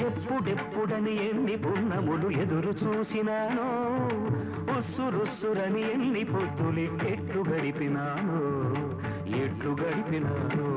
ఎప్పుడెప్పుడని ఎన్ని పున్నములు ఎదురు చూసినానో ఉస్సురుస్సురని ఎన్ని పొద్దులు ఎట్లు గడిపినాను ఎట్లు గడిపినాను.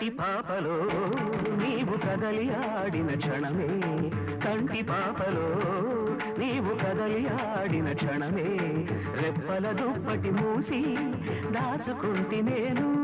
కంటి పాపలో నీవు కదలి ఆడిన క్షణమే. కంటి పాపలో నీవు కదలి ఆడిన క్షణమే. రెప్పల దుప్పటి మూసి దాచుకుంటి నేను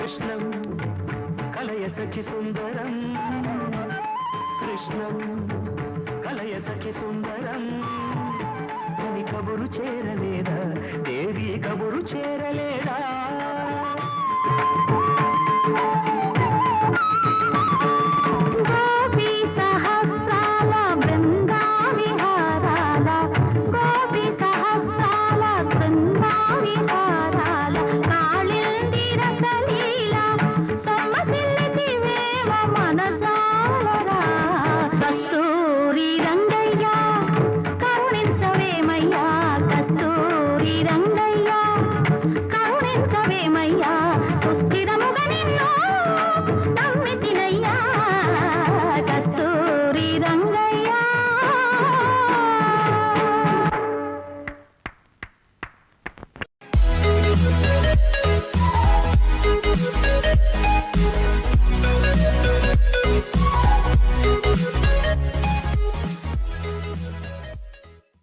కృష్ణం కలయ సఖి సుందరం. కృష్ణం కలయ సఖి సుందరం. అని కబురు చేరలేదా? దేవి కబురు చేరలేదా? inside.